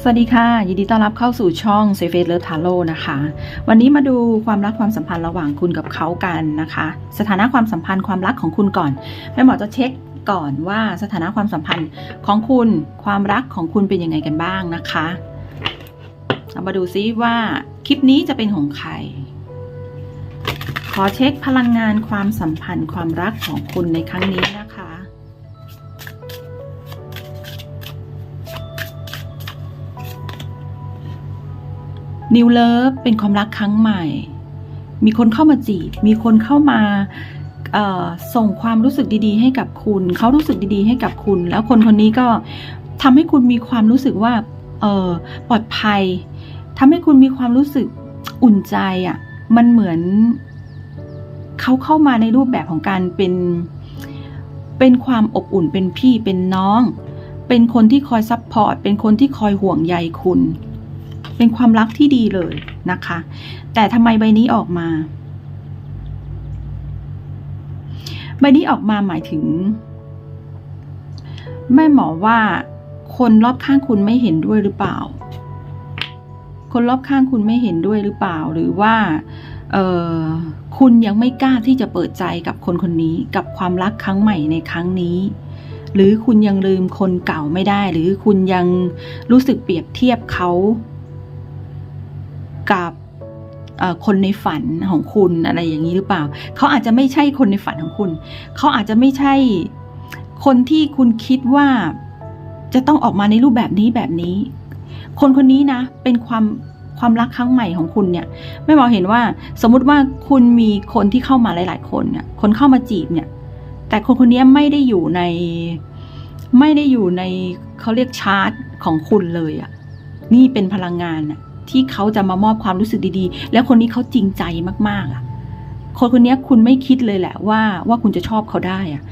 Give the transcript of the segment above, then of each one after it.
สวัสดีค่ะ ยินดีต้อนรับเข้าสู่ช่องเซฟเฟสเลอทาโร่นะคะ วันนี้มาดูความรักความสัมพันธ์ระหว่างคุณกับเขากันนะคะ สถานะความสัมพันธ์ความรักของคุณก่อนแม่หมอจะเช็คก่อนว่าสถานะความสัมพันธ์ของคุณความรักของคุณเป็นยังไงกันบ้างนะคะเรามาดูซิว่าคลิปนี้จะเป็นของใคร ขอเช็คพลังงานความสัมพันธ์ความรักของคุณในครั้งนี้นะคะ นิวเลิฟเป็นความรักครั้งใหม่ มีคนเข้ามาจีบ มีคนเข้ามาส่งความรู้สึกดีๆ ให้กับคุณ เขารู้สึกดีๆ ให้กับคุณ แล้วคนคนนี้ก็ทำให้คุณมีความรู้สึกว่าปลอดภัยทำให้คุณมีความรู้สึกอุ่นใจอะ่ะ มันเหมือนเขาเข้ามาในรูปแบบของการเป็นเป็นความอบอุ่นเป็นพี่เป็นน้อง เป็นคนที่คอยซัพพอร์ต เป็นคนที่คอยห่วงใยคุณ เป็นความรักที่ดีเลยนะคะ แต่ทำไมใบนี้ออกมา ใบนี้ออกมาหมายถึง แม่หมอว่าคนรอบข้างคุณไม่เห็นด้วยหรือเปล่า คนรอบข้างคุณไม่เห็นด้วยหรือเปล่า หรือว่าคุณยังไม่กล้าที่จะเปิดใจกับคนคนนี้ กับความรักครั้งใหม่ในครั้งนี้ หรือคุณยังลืมคนเก่าไม่ได้ หรือคุณยังรู้สึกเปรียบเทียบเขา กับคนในฝันของคุณอะไรอย่างนี้หรือเปล่า เขาอาจจะไม่ใช่คนในฝันของคุณ เขาอาจจะไม่ใช่คนที่คุณคิดว่าจะต้องออกมาในรูปแบบนี้แบบนี้ คนคนนี้นะ เป็นความความรักครั้งใหม่ของคุณเนี่ยแม่หมอเห็นว่า สมมุติว่าคุณมีคนที่เข้ามาหลาย ๆ คนเนี่ยคนเข้ามาจีบเนี่ย แต่คนคนนี้ไม่ได้อยู่ใน ไม่ได้อยู่ในเขาเรียกชาร์ตของคุณเลยอะนี่เป็นพลังงานน่ะ ที่เขาจะมามอบความรู้สึกดีๆ แล้วคนนี้เขาจริงใจมากๆอะคนคนนี้คุณไม่คิดเลยแหละว่าว่าคุณจะชอบเขาได้อะ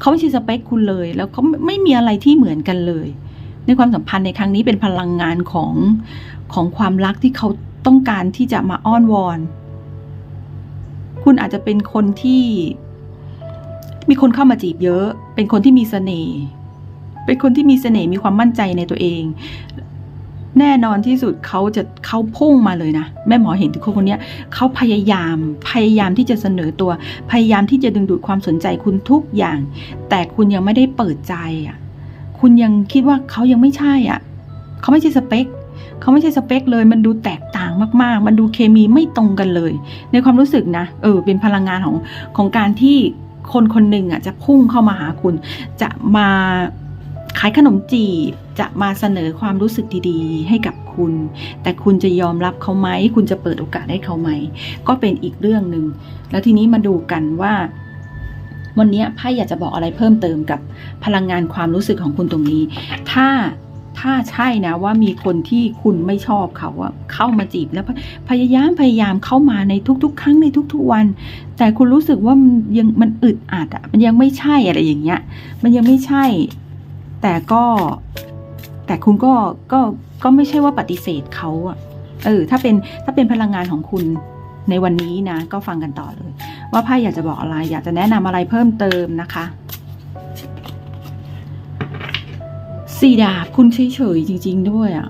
เขาไม่ใช่สเปคคุณเลย แล้วเขาไม่ไม่มีอะไรที่เหมือนกันเลย ในความสัมพันธ์ในครั้งนี้เป็นพลังงานของของความรักที่เขาต้องการที่จะมาอ้อนวอน คุณอาจจะเป็นคนที่ มีคนเข้ามาจีบเยอะ เป็นคนที่มีเสน่ห์เป็นคนที่มีเสน่ห์มีความมั่นใจในตัวเอง แน่นอนที่สุดเขาจะเขาพุ่งมาเลยนะ แม่หมอเห็นถึงคนคนนี้เขาพยายามพยายามที่จะเสนอตัว พยายามที่จะดึงดูดความสนใจคุณทุกอย่าง แต่คุณยังไม่ได้เปิดใจอะคุณยังคิดว่าเขายังไม่ใช่อะเขาไม่ใช่สเปคเขาไม่ใช่สเปคเลย มันดูแตกต่างมาก ๆ มันดูเคมีไม่ตรงกันเลย ในความรู้สึกนะ เออ เป็นพลังงานของของการที่คนคนหนึ่งอะจะพุ่งเข้ามาหาคุณ จะมา ขายขนมจีบจะมาเสนอความรู้สึกดีๆ ให้กับคุณ แต่คุณจะยอมรับเขาไหม คุณจะเปิดโอกาสให้เขาไหม ก็เป็นอีกเรื่องหนึ่ง แล้วทีนี้มาดูกันว่า วันนี้ไพ่อยากจะบอกอะไรเพิ่มเติมกับพลังงานความรู้สึกของคุณตรงนี้ ถ้าถ้าใช่นะว่ามีคนที่คุณไม่ชอบเขาอะเข้ามาจีบแล้วพยายามพยายามเข้ามาในทุก ๆ ครั้งในทุก ๆวัน แต่คุณรู้สึกว่ามันยังมันอึดอัดอะมันยังไม่ใช่อะไรอย่างเงี้ย มันยังไม่ใช่ แต่ก็แต่คุณก็ก็ก็ไม่ใช่ว่าปฏิเสธเขาอะเออ ถ้าเป็นถ้าเป็นพลังงานของคุณในวันนี้นะ ก็ฟังกันต่อเลย ว่าไพ่อยากจะบอกอะไร อยากจะแนะนำอะไรเพิ่มเติมนะคะสี่ดาบคุณเฉยๆจริง ๆ ด้วยอะ่ะ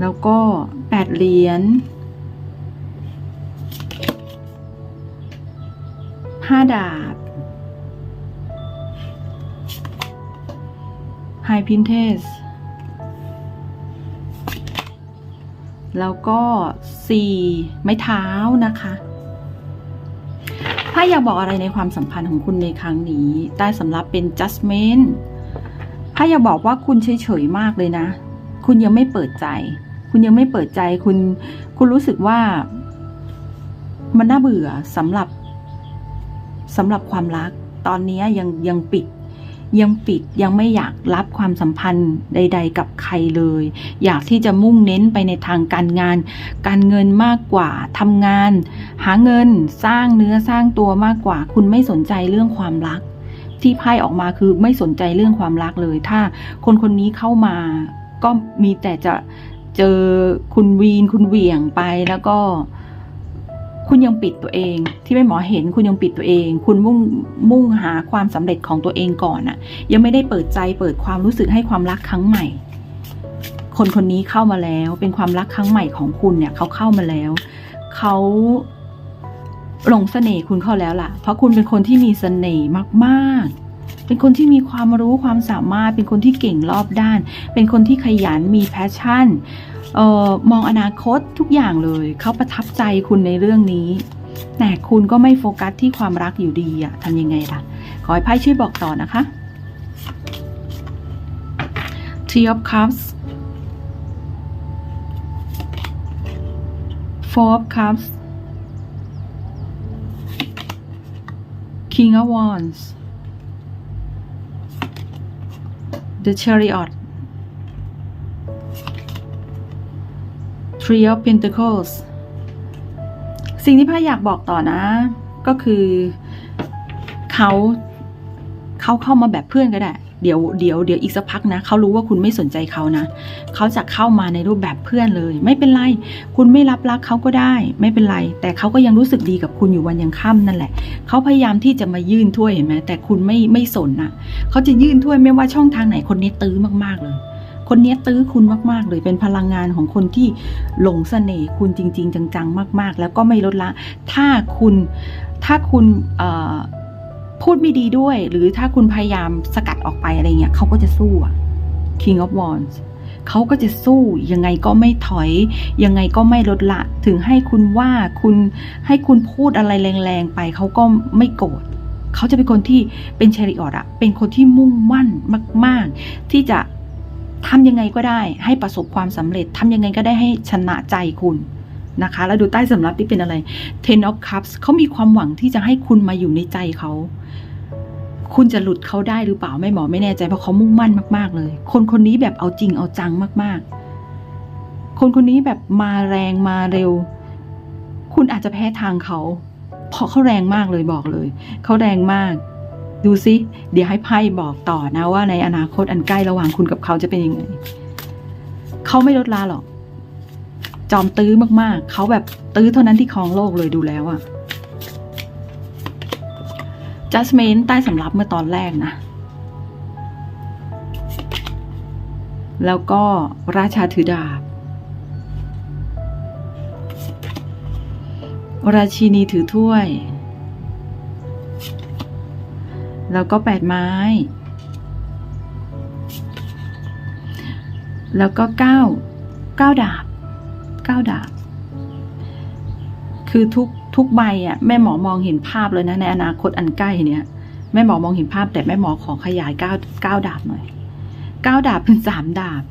แล้วก็แปดเหรียญห้าดาบ ไฮพินเทสแล้วก็สี่ไม้เท้านะคะถ้าอยากบอกอะไรในความสัมพันธ์ของคุณในครั้งนี้ ใต้สำรับเป็น judgment ถ้าอยากบอกว่าคุณเฉยๆมากเลยนะ คุณยังไม่เปิดใจ คุณยังไม่เปิดใจคุณคุณรู้สึกว่า มันน่าเบื่อสำหรับสำหรับความรัก ตอนนี้ยังยังปิด ยังปิดยังไม่อยากรับความสัมพันธ์ใด ๆ กับใครเลย อยากที่จะมุ่งเน้นไปในทางการงาน การเงินมากกว่าทำงาน หาเงินสร้างเนื้อสร้างตัวมากกว่า คุณไม่สนใจเรื่องความรัก ที่ไพ่ออกมาคือไม่สนใจเรื่องความรักเลย ถ้าคนคนนี้เข้ามาก็มีแต่จะเจอคุณวีนคุณเหวี่ยงไปแล้วก็ คุณยังปิดตัวเอง ที่แม่หมอเห็นคุณยังปิดตัวเอง คุณมุ่งมุ่งหาความสำเร็จของตัวเองก่อนอะยังไม่ได้เปิดใจเปิดความรู้สึกให้ความรักครั้งใหม่ คนคนนี้เข้ามาแล้ว เป็นความรักครั้งใหม่ของคุณเนี่ยเขาเข้ามาแล้วเขาหลงเสน่ห์คุณเข้าแล้วล่ะ เพราะคุณเป็นคนที่มีเสน่ห์มากๆ เป็นคนที่มีความรู้ความสามารถ เป็นคนที่เก่งรอบด้าน เป็นคนที่ขยันมีแพชชั่น ออมองอนาคตทุกอย่างเลย เขาประทับใจคุณในเรื่องนี้ แต่คุณก็ไม่โฟกัสที่ความรักอยู่ดีอะทำยังไงล่ะ ขอให้ไพ่ช่วยบอกต่อนะคะ Three of Cups Four of Cups King of Wands The Chariot Three of Pentacles สิ่งที่พ่ออยากบอกต่อนะ ก็คือเขาเขาเข้ามาแบบเพื่อนก็ได้ เดี๋ยวเดี๋ยวเดี๋ยวอีกสักพักนะเขารู้ว่าคุณไม่สนใจเขานะเขาจะเข้ามาในรูปแบบเพื่อนเลย ไม่เป็นไร คุณไม่รับรักเขาก็ได้ ไม่เป็นไร แต่เขาก็ยังรู้สึกดีกับคุณอยู่วันยังค่ำนั่นแหละเขาพยายามที่จะมายื่นถ้วยเห็นไหมแต่คุณไม่ไม่สนนะเขาจะยื่นถ้วยไม่ว่าช่องทางไหนคนนี้ตื้อมากๆเลย คนนี้ตื้อคุณมากๆเลยเป็นพลังงานของคนที่หลงเสน่ห์คุณจริง ๆ จังๆ มาก ๆ แล้วก็ไม่ลดละ ถ้าคุณถ้าคุณพูดไม่ดีด้วย หรือถ้าคุณพยายามสกัดออกไปอะไรเงี้ยเขาก็จะสู้อะ King of Wands เขาก็จะสู้ยังไงก็ไม่ถอย ยังไงก็ไม่ลดละ ถึงให้คุณว่าคุณให้คุณพูดอะไรแรงๆไปเขาก็ไม่โกรธเขาจะเป็นคนที่เป็นเชริออดอะเป็นคนที่มุ่งมั่นมาก ๆ ที่จะ ทำยังไงก็ได้ให้ประสบความสำเร็จทำยังไงก็ได้ให้ชนะใจคุณนะคะ แล้วดูใต้สำรับที่เป็นอะไร Ten of Cups เขามีความหวังที่จะให้คุณมาอยู่ในใจเขา คุณจะหลุดเขาได้หรือเปล่า ไม่หมอไม่แน่ใจเพราะเขามุ่งมั่นมากๆเลย คนคนนี้แบบเอาจริงเอาจังมากๆ คนคนนี้แบบมาแรงมาเร็ว คุณอาจจะแพ้ทางเขา เพราะเขาแรงมากเลยบอกเลย เขาแรงมาก ดูซิ เดี๋ยวให้ไพ่บอกต่อนะว่าในอนาคตอันใกล้ระหว่างคุณกับเขาจะเป็นยังไง เขาไม่ลดลาหรอก จอมตื้อมากๆ เขาแบบตื้อเท่านั้นที่ครองโลกเลยดูแล้วอะ Judgment ใต้สำรับเมื่อตอนแรกนะ แล้วก็ราชาถือดาบ ราชินีถือถ้วย แล้วก็แปดไม้ แล้วก็เก้าเก้าดาบเก้าดาบ คือทุกทุกใบอะแม่หมอมองเห็นภาพเลยนะ ในอนาคตอันใกล้เนี่ยแม่หมอมองเห็นภาพ แต่แม่หมอขอขยายเก้าเก้าดาบหน่อยเก้าดาบเป็นสามดาบ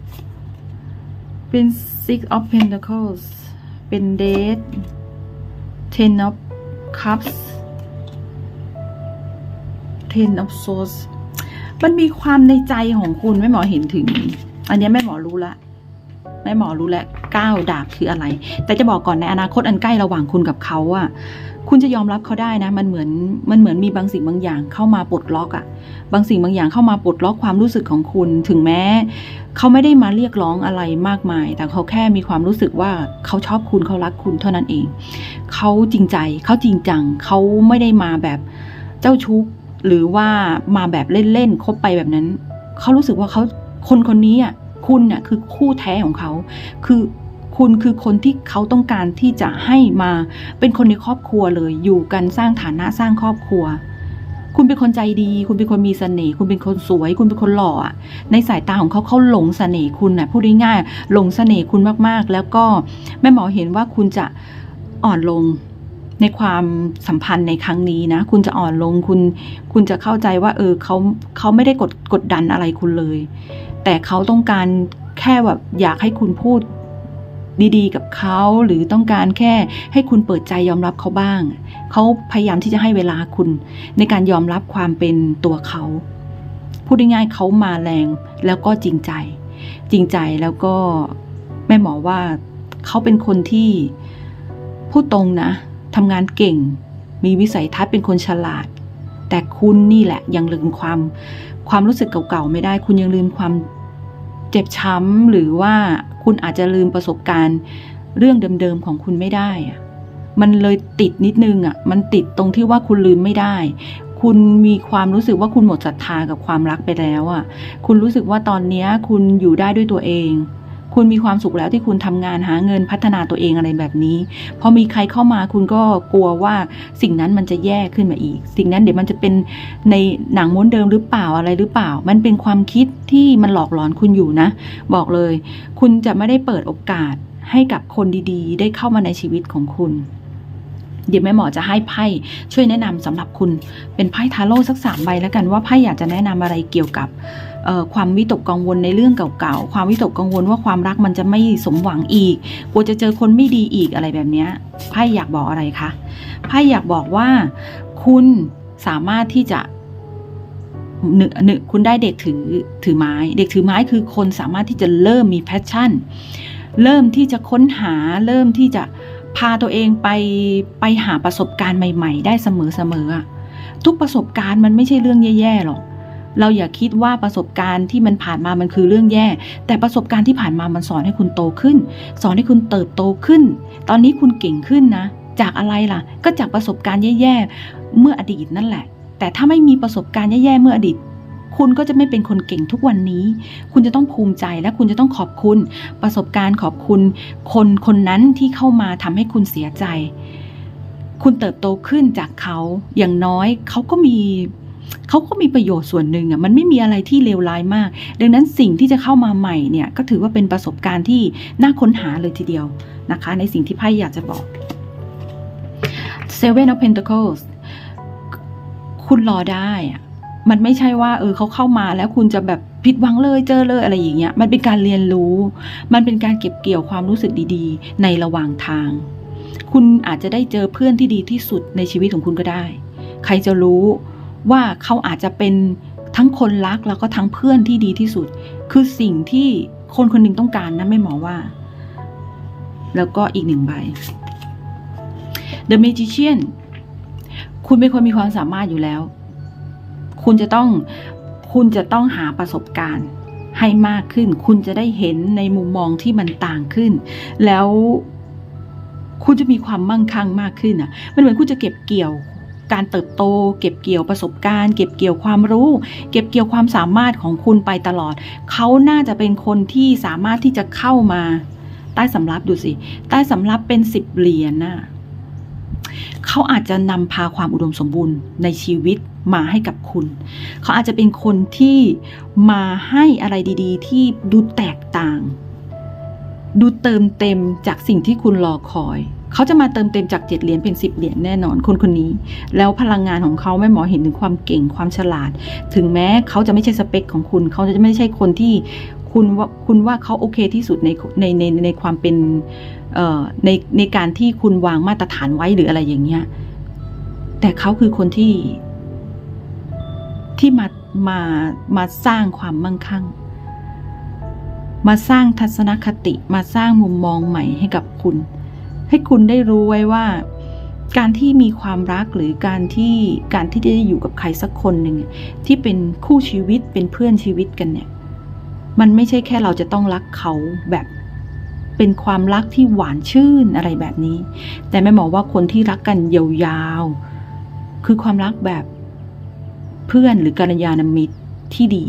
เป็น six of pentacles เป็น dead ten of cups ten of swords มันมีความในใจของคุณแม่หมอเห็นถึง อันนี้แม่หมอรู้ละแม่หมอรู้แล้วก้าวดาบคืออะไร แต่จะบอกก่อนในอนาคตอันใกล้ระหว่างคุณกับเขาอะคุณจะยอมรับเขาได้นะ มันเหมือนมันเหมือนมีบางสิ่งบางอย่างเข้ามาปลดล็อกอะบางสิ่งบางอย่างเข้ามาปลดล็อกความรู้สึกของคุณ ถึงแม้ เขาไม่ได้มาเรียกร้องอะไรมากมาย แต่เขาแค่มีความรู้สึกว่าเขาชอบคุณเขารักคุณเท่านั้นเอง เขาจริงใจเขาจริงจังเขาไม่ได้มาแบบเจ้าชุก หรือว่ามาแบบเล่นๆคบไปแบบนั้น เขารู้สึกว่าเขาคนคนนี้อะคุณน่ะคือคู่แท้ของเขา คือคุณคือคนที่เขาต้องการที่จะให้มาเป็นคนในครอบครัวเลย อยู่กันสร้างฐานะสร้างครอบครัว คุณเป็นคนใจดี คุณเป็นคนมีเสน่ห์คุณเป็นคนสวย คุณเป็นคนหล่ออะในสายตาของเขาเขาหลงเสน่ห์คุณน่ะพูดง่ายๆหลงเสน่ห์คุณมากๆ แล้วก็แม่หมอเห็นว่าคุณจะอ่อนลง ในความสัมพันธ์ในครั้งนี้นะ คุณจะอ่อนลงคุณ คุณจะเข้าใจว่า เออเขาเขาไม่ได้กดกดดันอะไรคุณเลย แต่เขาต้องการแค่แบบอยากให้คุณพูดดีๆ กับเขาหรือต้องการแค่ให้คุณเปิดใจยอมรับเขาบ้าง เขาพยายามที่จะให้เวลาคุณ ในการยอมรับความเป็นตัวเขา พูดง่ายๆเขามาแรงแล้วก็จริงใจ จริงใจแล้วก็แม่หมอว่าเขาเป็นคนที่พูดตรงนะ ทำงานเก่ง มีวิสัยทัศน์เป็นคนฉลาด แต่คุณนี่แหละยังลืมความความรู้สึกเก่าๆไม่ได้ คุณยังลืมความเจ็บช้ำหรือว่าคุณอาจจะลืมประสบการณ์เรื่องเดิมๆของคุณไม่ได้อะมันเลยติดนิดนึงอะ มันติดตรงที่ว่าคุณลืมไม่ได้ คุณมีความรู้สึกว่าคุณหมดศรัทธากับความรักไปแล้วอะ คุณรู้สึกว่าตอนนี้คุณอยู่ได้ด้วยตัวเอง คุณมีความสุขแล้วที่คุณทำงานหาเงินพัฒนาตัวเองอะไรแบบนี้ พอมีใครเข้ามาคุณก็กลัวว่าสิ่งนั้นมันจะแย่ขึ้นมาอีก สิ่งนั้นเดี๋ยวมันจะเป็นในหนังม้วนเดิมหรือเปล่าอะไรหรือเปล่า มันเป็นความคิดที่มันหลอกหลอนคุณอยู่นะ บอกเลย คุณจะไม่ได้เปิดโอกาสให้กับคนดีๆ ได้เข้ามาในชีวิตของคุณเดี๋ยวแม่หมอจะให้ไพ่ช่วยแนะนำสำหรับคุณ เป็นไพ่ทาโร่สักสามใบแล้วกันว่าไพ่อยากจะแนะนำอะไรเกี่ยวกับ ความวิตกกังวลในเรื่องเก่าๆ ความวิตกกังวลว่าความรักมันจะไม่สมหวังอีก กลัวจะเจอคนไม่ดีอีกอะไรแบบนี้ไพ่อยากบอกอะไรคะ ไพ่อยากบอกว่าคุณสามารถที่จะหนึ่งหนึ่งคุณได้เด็กถือถือไม้ เด็กถือไม้คือคนสามารถที่จะเริ่มมีแพชชั่น เริ่มที่จะค้นหา เริ่มที่จะพาตัวเองไปไปหาประสบการณ์ใหม่ ๆ ได้เสมอๆทุกประสบการณ์มันไม่ใช่เรื่องแย่ๆหรอก เราอย่าคิดว่าประสบการณ์ที่มันผ่านมามันคือเรื่องแย่ แต่ประสบการณ์ที่ผ่านมามันสอนให้คุณโตขึ้น สอนให้คุณเติบโตขึ้น ตอนนี้คุณเก่งขึ้นนะ จากอะไรล่ะ ก็จากประสบการณ์แย่ๆเมื่ออดีตนั่นแหละ แต่ถ้าไม่มีประสบการณ์แย่ๆเมื่ออดีตคุณก็จะไม่เป็นคนเก่งทุกวันนี้ คุณจะต้องภูมิใจและคุณจะต้องขอบคุณ ประสบการณ์ขอบคุณ คนคนนั้นที่เข้ามาทำให้คุณเสียใจ คุณเติบโตขึ้นจากเขา อย่างน้อยเขาก็มี เขาก็มีประโยชน์ส่วนหนึ่งอะมันไม่มีอะไรที่เลวร้ายมาก ดังนั้นสิ่งที่จะเข้ามาใหม่เนี่ยก็ถือว่าเป็นประสบการณ์ที่น่าค้นหาเลยทีเดียวนะคะ ในสิ่งที่ไพ่อยากจะบอก Seven of Pentacles คุณรอได้อะมันไม่ใช่ว่า เออเขาเข้ามาแล้วคุณจะแบบผิดหวังเลยเจอเลยอะไรอย่างเงี้ย มันเป็นการเรียนรู้ มันเป็นการเก็บเกี่ยวความรู้สึกดีๆ ในระหว่างทาง คุณอาจจะได้เจอเพื่อนที่ดีที่สุดในชีวิตของคุณก็ได้ ใครจะรู้ ว่าเขาอาจจะเป็นทั้งคนรักแล้วก็ทั้งเพื่อนที่ดีที่สุด คือสิ่งที่คนคนหนึ่งต้องการนะไม่หมอว่า แล้วก็อีกหนึ่งใบ The Magician คุณเป็นคนมีความสามารถอยู่แล้ว คุณจะต้องคุณจะต้องหาประสบการณ์ให้มากขึ้น คุณจะได้เห็นในมุมมองที่มันต่างขึ้น แล้วคุณจะมีความมั่งคั่งมากขึ้นอะ มันเหมือนคุณจะเก็บเกี่ยว การเติบโต เก็บเกี่ยวประสบการณ์ เก็บเกี่ยวความรู้ เก็บเกี่ยวความสามารถของคุณไปตลอด เขาน่าจะเป็นคนที่สามารถที่จะเข้ามา ใต้สำรับดูสิ ใต้สำรับเป็นสิบเหรียญน่ะเขาอาจจะนำพาความอุดมสมบูรณ์ในชีวิตมาให้กับคุณ เขาอาจจะเป็นคนที่มาให้อะไรดีๆ ที่ดูแตกต่าง ดูเติมเต็มจากสิ่งที่คุณรอคอย เขาจะมาเติมเต็มจากเจ็ดเหรียญเป็นสิบเหรียญแน่นอนคนคนนี้ แล้วพลังงานของเขาแม่หมอเห็นถึงความเก่งความฉลาด ถึงแม้เขาจะไม่ใช่สเปคของคุณ เขาจะไม่ใช่คนที่คุณว่าคุณว่าเขาโอเคที่สุดในในในในความเป็นในในการที่คุณวางมาตรฐานไว้หรืออะไรอย่างเงี้ย แต่เขาคือคนที่ ที่มามามาสร้างความมั่งคั่ง มาสร้างทัศนคติมาสร้างมุมมองใหม่ให้กับคุณ ให้คุณได้รู้ไว้ว่า การที่มีความรักหรือการที่การที่ได้อยู่กับใครสักคนหนึ่งที่เป็นคู่ชีวิตเป็นเพื่อนชีวิตกันเนี่ย มันไม่ใช่แค่เราจะต้องรักเขาแบบเป็นความรักที่หวานชื่นอะไรแบบนี้ แต่แม่หมอว่าคนที่รักกันยาวๆ คือความรักแบบเพื่อนหรือกัลยาณมิตรที่ดี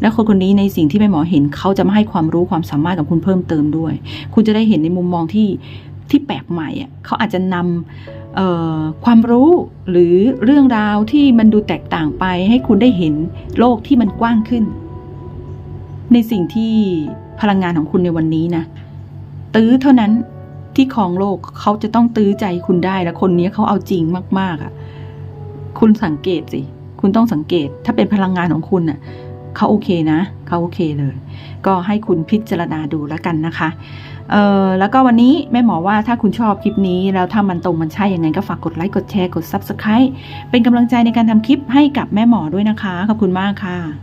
และคนคนนี้ในสิ่งที่แม่หมอเห็นเขาจะมาให้ความรู้ความสามารถกับคุณเพิ่มเติมด้วย คุณจะได้เห็นในมุมมองที่ ที่แปลกใหม่อะเขาอาจจะนำความรู้หรือเรื่องราวที่มันดูแตกต่างไป ให้คุณได้เห็นโลกที่มันกว้างขึ้น ในสิ่งที่พลังงานของคุณในวันนี้นะตื้อเท่านั้นที่ครองโลกเขาจะต้องตื้อใจคุณได้และคนนี้เขาเอาจริงมาก ๆอะ คุณสังเกตสิ คุณต้องสังเกต ถ้าเป็นพลังงานของคุณน่ะเขาโอเคนะเขาโอเคเลย ก็ให้คุณพิจารณาดูแล้วกันนะคะ เออแล้วก็วันนี้แม่หมอว่าถ้าคุณชอบคลิปนี้ แล้วถ้ามันตรงมันใช่ยังไงก็ฝากกดไลค์กดแชร์กด Subscribe เป็นกำลังใจในการทำคลิปให้กับแม่หมอด้วยนะคะ ขอบคุณมากค่ะ